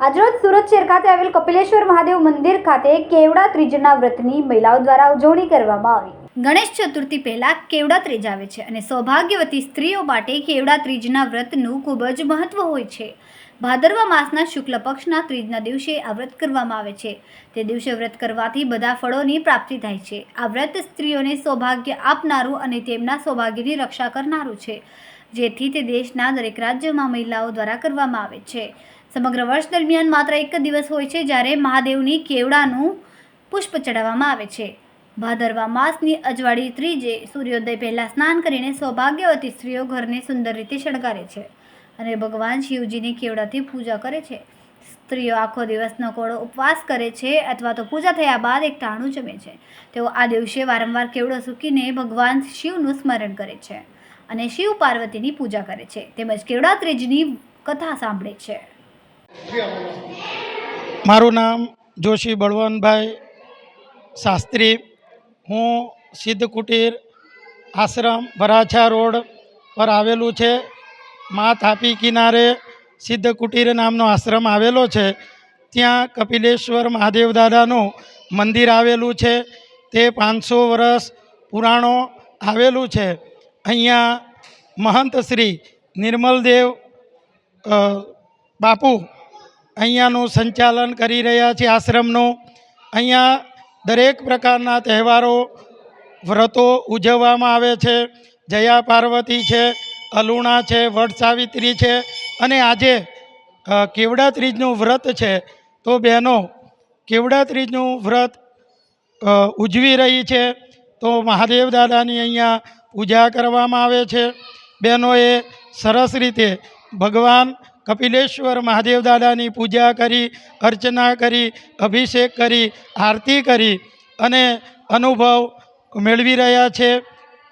આજરોજ સુરત શહેર ખાતે આવેલ કપિલેશ્વર મહાદેવ મંદિર ખાતે કેવડા ત્રીજના વ્રતની મહિલાઓ દ્વારા ઉજવણી કરવામાં આવી. ગણેશ ચતુર્થી પહેલાં કેવડા ત્રીજ આવે છે અને સૌભાગ્યવતી સ્ત્રીઓ માટે કેવડા ત્રીજના વ્રતનું ખૂબ જ મહત્ત્વ હોય છે. ભાદરવા માસના શુક્લ પક્ષના ત્રીજના દિવસે આ વ્રત કરવામાં આવે છે. તે દિવસે વ્રત કરવાથી બધા ફળોની પ્રાપ્તિ થાય છે. આ વ્રત સ્ત્રીઓને સૌભાગ્ય આપનારું અને તેમના સૌભાગ્યની રક્ષા કરનારું છે. જેથી તે દેશના દરેક રાજ્યમાં મહિલાઓ દ્વારા કરવામાં આવે છે. સમગ્ર વર્ષ દરમિયાન માત્ર એક જ દિવસ હોય છે જ્યારે મહાદેવની કેવડાનું પુષ્પ ચડાવવામાં આવે છે. ભાદરવા માસની અજવાળી ત્રીજે સૂર્યોદય પહેલાં સ્નાન કરીને સૌભાગ્યવતી સ્ત્રીઓ ઘરને સુંદર રીતે શણગારે છે અને ભગવાન શિવજીની કેવડાથી પૂજા કરે છે. સ્ત્રીઓ આખો દિવસનો કોળો ઉપવાસ કરે છે અથવા તો પૂજા થયા બાદ એક ટાણું જમે છે. તેઓ આ દિવસે વારંવાર કેવડો સૂકીને ભગવાન શિવનું સ્મરણ કરે છે અને શિવ પાર્વતીની પૂજા કરે છે. તેમજ કેવડા ત્રીજની કથા સાંભળે છે. મારું નામ જોશી બળવંતભાઈ શાસ્ત્રી હું સિદ્ધ કુટીર આશ્રમ વરાછા રોડ પર આવેલું છે. મા તાપી કિનારે સિદ્ધ કુટીર નામનો આશ્રમ આવેલો છે. ત્યાં કપિલેશ્વર મહાદેવ દાદાનું મંદિર આવેલું છે. તે પાંચસો વર્ષ પુરાણો આવેલું છે. અહીંયા મહંત શ્રી નિર્મલદેવ બાપુ અહીંયાનું સંચાલન કરી રહ્યા છે આશ્રમનું. અહીંયા દરેક પ્રકારના તહેવારો, વ્રતો ઉજવવામાં આવે છે. જયા પાર્વતી છે, અલુણા છે, વટ સાવિત્રી છે અને આજે કેવડા ત્રીજનું વ્રત છે. તો બહેનો, કેવડા ત્રીજનું વ્રત ઉજવી રહી છે? તો મહાદેવ દાદાની અહીંયા પૂજા કરવામાં આવે છે. બહેનોએ સરસ રીતે ભગવાન કપિલેશ્વર મહાદેવ દાદાની પૂજા કરી, અર્ચના કરી, અભિષેક કરી, આરતી કરી અને અનુભવ મેળવી રહ્યા છે.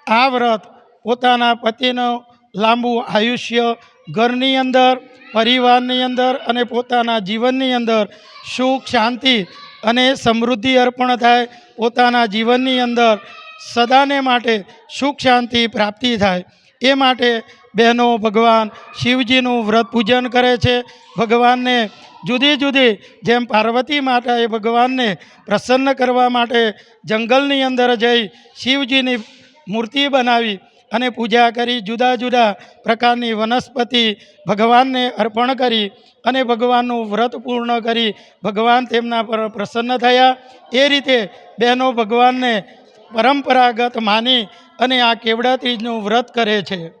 આ વ્રત પોતાના પતિનું લાંબુ આયુષ્ય, ઘરની અંદર, પરિવારની અંદર અને પોતાના જીવનની અંદર સુખ, શાંતિ અને સમૃદ્ધિ અર્પણ થાય. પોતાના જીવનની અંદર સદાને માટે સુખ, શાંતિ પ્રાપ્તિ થાય. એ માટે બહેનો, ભગવાન શિવજીનું વ્રત પૂજન કરે છે. ભગવાનને જુદી જુદી, જેમ પાર્વતી માતાએ ભગવાનને પ્રસન્ન કરવા માટે જંગલની અંદર જઈ શિવજીની મૂર્તિ બનાવી અને પૂજા કરી, જુદા જુદા પ્રકારની વનસ્પતિ ભગવાનને અર્પણ કરી અને ભગવાનનું વ્રત પૂર્ણ કરી ભગવાન તેમના પર પ્રસન્ન થયા. એ રીતે બહેનો ભગવાનને પરંપરાગત માની અને આ કેવડા ત્રીજનું વ્રત કરે છે.